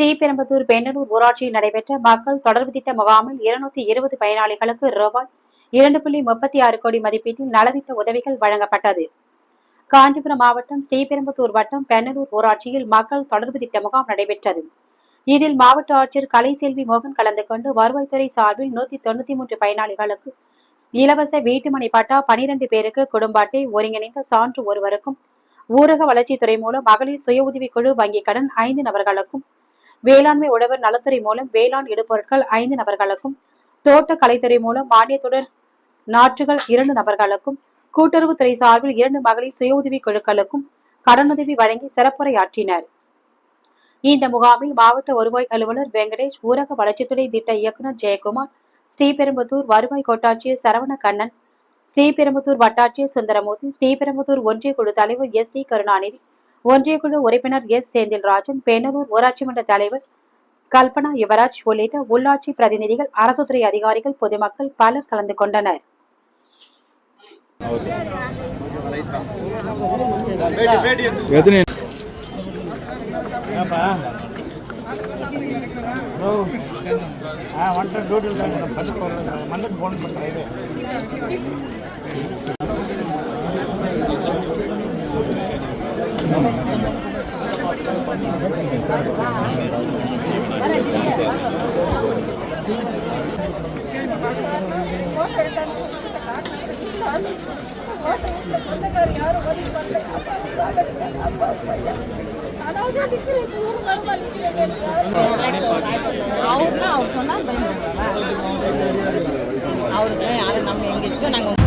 ஸ்ரீபெரும்புதூர் பெண்ணலூர் ஊராட்சியில் நடைபெற்ற மக்கள் தொடர்பு திட்ட முகாமில் இருநூத்தி இருபது பயனாளிகளுக்கு ரூபாய் இரண்டு புள்ளி முப்பத்தி ஆறு கோடி மதிப்பீட்டில் நலத்திட்ட உதவிகள் வழங்கப்பட்டது. காஞ்சிபுரம் மாவட்டம் ஸ்ரீபெரும்புதூர் வட்டம் பெண்ணலூர் ஊராட்சியில் மக்கள் தொடர்பு திட்ட முகாம் நடைபெற்றது. இதில் மாவட்ட ஆட்சியர் கலைசெல்வி மோகன் கலந்து கொண்டு வருவாய்த்துறை சார்பில் நூத்தி தொண்ணூத்தி மூன்று பயனாளிகளுக்கு இலவச வீட்டுமனை பட்டா பனிரெண்டு பேருக்கு குடும்ப அட்டை ஒருங்கிணைந்த சான்று ஒருவருக்கும் ஊரக வளர்ச்சித்துறை மூலம் மகளிர் சுய உதவிக்குழு வங்கிக் கடன் ஐந்து நபர்களுக்கும் வேளாண்மை உழவர் நலத்துறை மூலம் வேளாண் இடுபொருட்கள் ஐந்து நபர்களுக்கும் தோட்ட கலைத்துறை மூலம் மானியத்துடன் நாற்றுகள் இரண்டு நபர்களுக்கும் கூட்டுறவுத்துறை சார்பில் இரண்டு மகளிர் சுய உதவிக் குழுக்களுக்கும் கடனுதவி வழங்கி சிறப்புரையாற்றினர். இந்த முகாமில் மாவட்ட வருவாய் அலுவலர் வெங்கடேஷ் ஊரக வளர்ச்சித்துறை திட்ட இயக்குநர் ஜெயக்குமார் ஸ்ரீபெரும்புத்தூர் வருவாய் கோட்டாட்சியர் சரவண கண்ணன் ஸ்ரீபெரும்புத்தூர் வட்டாட்சியர் சுந்தரமூர்த்தி ஸ்ரீபெரும்புத்தூர் ஒன்றிய குழு தலைவர் எஸ் டி கருணாநிதி ஒன்றிய குழு உறுப்பினர் எஸ் செந்தில்ராஜன் பெண்ணலூர் ஊராட்சி மன்ற தலைவர் கல்பனா யுவராஜ் உள்ளிட்ட உள்ளாட்சி பிரதிநிதிகள் அரசுத்துறை அதிகாரிகள் பொதுமக்கள் பலர் கலந்து கொண்டனர் வந்துட்டு ஃபோன் பண்ணுறேன் ಅವ್ರನ್ನ ಅವ್ರ ಬಂದ ಅವ್ರನ್ನ ಯಾರು ನಮ್ಮ ಹೆಂಗಿಷ್ಟು ನಂಗೆ